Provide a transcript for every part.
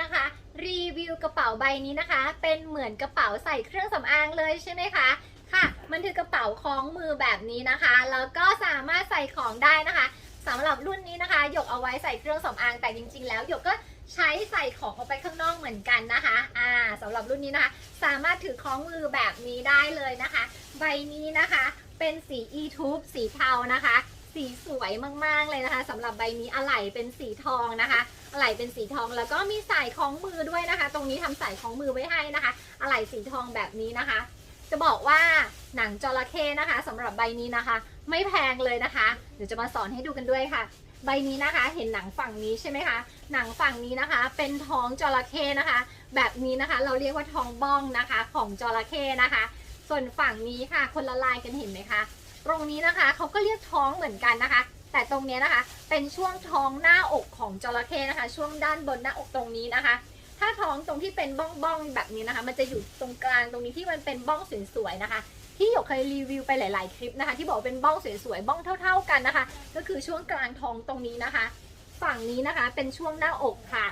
นะคะ รีวิวกระเป๋าใบนี้นะคะ เป็นเหมือนกระเป๋าใส่เครื่องสำอางเลยใช่ไหมคะค่ะ มันคือกระเป๋าคล้องมือแบบนี้นะคะ แล้วก็สามารถใส่ของได้นะคะสำหรับรุ่นนี้นะคะ หยกเอาไว้ใส่เครื่องสำอางแต่จริง ๆ แล้วหยกก็ใช้ใส่ของออกไปข้างนอกเหมือนกันนะคะ อ่าสำหรับรุ่นนี้นะคะ สามารถถือคล้องมือแบบนี้ได้เลยนะคะ ใบนี้นะคะ เป็นสี e-tube สีเทานะคะ สีสวยมากๆเลยนะคะสำหรับใบนี้อะไหล่เป็นสีทองนะคะอะไหล่เป็นสีทองแล้วก็มีสายคล้องมือด้วยนะคะ ตรงนี้ทำสายคล้องมือไว้ให้นะคะอะไหล่สีทองแบบนี้นะคะ จะบอกว่าหนังจระเข้นะคะสำหรับใบนี้นะคะ ไม่แพงเลยนะคะเดี๋ยวจะมาสอนให้ดูกันด้วยค่ะ ใบนี้นะคะเห็นหนังฝั่งนี้ใช่ไหมคะหนังฝั่งนี้นะคะ เป็นท้องจระเข้นะคะ แบบนี้นะคะ เราเรียกว่าท้องบ้องนะคะ ของจระเข้นะคะ ส่วนฝั่งนี้ค่ะ คนละลายกันเห็นไหมคะ ตรงนี้นะคะเขาก็เรียกท้องเหมือนกันนะคะ แต่ตรงนี้นะคะ เป็นช่วงท้องหน้าอกของจระเข้นะคะ ช่วงด้านบนหน้าอกตรงนี้นะคะ ถ้าท้องตรงที่เป็นบ้องบ้องๆแบบนี้นะคะ มันจะอยู่ตรงกลางตรงนี้ที่มันเป็นบ้องสวยๆนะคะที่หยกเคยรีวิวไปหลาย ๆ คลิปนะคะ ที่บอกเป็นบ้องสวยๆ บ้องเท่า ๆ กันนะคะ ก็คือช่วงกลางท้องตรงนี้นะคะ ฝั่งนี้นะคะเป็นช่วงหน้าอกค่ะ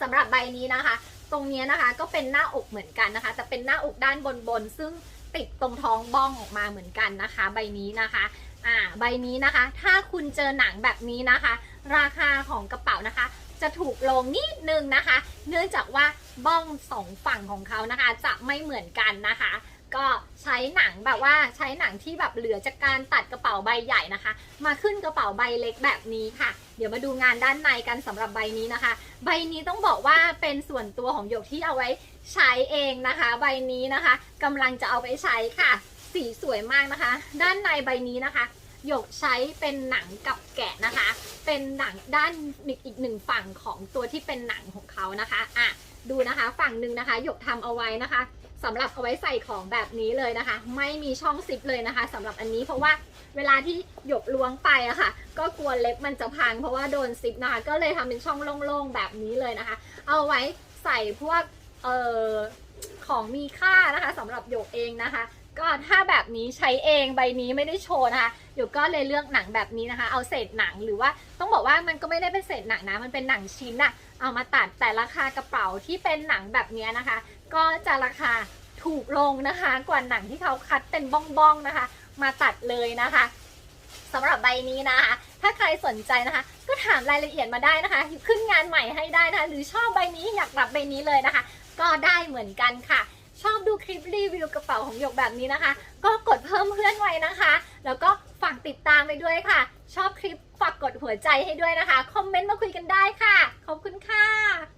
สำหรับใบนี้นะคะ ตรงนี้นะคะก็เป็นหน้าอกเหมือนกันนะคะ แต่เป็นหน้าอกด้านบนๆ ซึ่ง ติดตรงท้องบ้องออกมาเหมือนกันนะคะ ใบนี้นะคะอ่าใบนี้นะคะ ถ้าคุณเจอหนังแบบนี้นะคะ ราคาของกระเป๋านะคะ จะถูกลงนิดนึงนะคะ เนื่องจากว่าบ้องสองฝั่งของเขานะคะ จะไม่เหมือนกันนะคะ ก็ใช้หนังแบบว่าใช้หนังที่แบบเหลือจากการตัดกระเป๋าใบใหญ่นะคะ มาขึ้นกระเป๋าใบเล็กแบบนี้ค่ะ เดี๋ยวมาดูงานด้านในกันสำหรับใบนี้นะคะ ใบนี้ต้องบอกว่าเป็นส่วนตัวของหยกที่เอาไว้ใช้เองนะคะ ใบนี้นะคะกำลังจะเอาไปใช้ค่ะ สีสวยมากนะคะ ด้านในใบนี้นะคะหยกใช้เป็นหนังกับแกะนะคะ เป็นหนังด้านอีกหนึ่งฝั่งของตัวที่เป็นหนังของเขานะคะอะดูนะคะ ฝั่งหนึ่งนะคะหยกทำเอาไว้นะคะ สำหรับเอาไว้ใส่ของแบบนี้เลยนะคะ ไม่มีช่องซิปเลยนะคะสำหรับอันนี้เพราะว่าเวลาที่หยกล้วงไปอะค่ะ ก็กลัวเล็บมันจะพังเพราะว่าโดนซิปนะคะก็เลยทำเป็นช่องโล่งๆแบบนี้เลยนะคะ เอาไว้ใส่พวกเอ่อของมีค่านะคะสำหรับหยกเองนะคะก็ถ้าแบบนี้ใช้เองใบนี้ไม่ได้โชว์นะคะหยกก็เลยเลือกหนังแบบนี้นะคะ เอาเศษหนังหรือว่าต้องบอกว่ามันก็ไม่ได้เป็นเศษหนังนะมันเป็นหนังชิ้นอะเอามาตัดแต่ราคากระเป๋าที่เป็นหนังแบบนี้นะคะ ก็จะราคาถูกลงนะคะกว่าหนังที่เขาคัดเป็นบ้องๆนะคะ มาตัดเลยนะคะสำหรับใบนี้นะคะ ถ้าใครสนใจนะคะ ก็ถามรายละเอียดมาได้นะคะ ขึ้นงานใหม่ให้ได้นะคะ หรือชอบใบนี้อยากรับใบนี้เลยนะคะ ก็ได้เหมือนกันค่ะ ชอบดูคลิปรีวิวกระเป๋าของหยกแบบนี้นะคะ ก็กดเพิ่มเพื่อนไว้นะคะ แล้วก็ฝากติดตามไปด้วยค่ะ ชอบคลิปฝากกดหัวใจให้ด้วยนะคะ คอมเมนต์มาคุยกันได้ค่ะ ขอบคุณค่ะ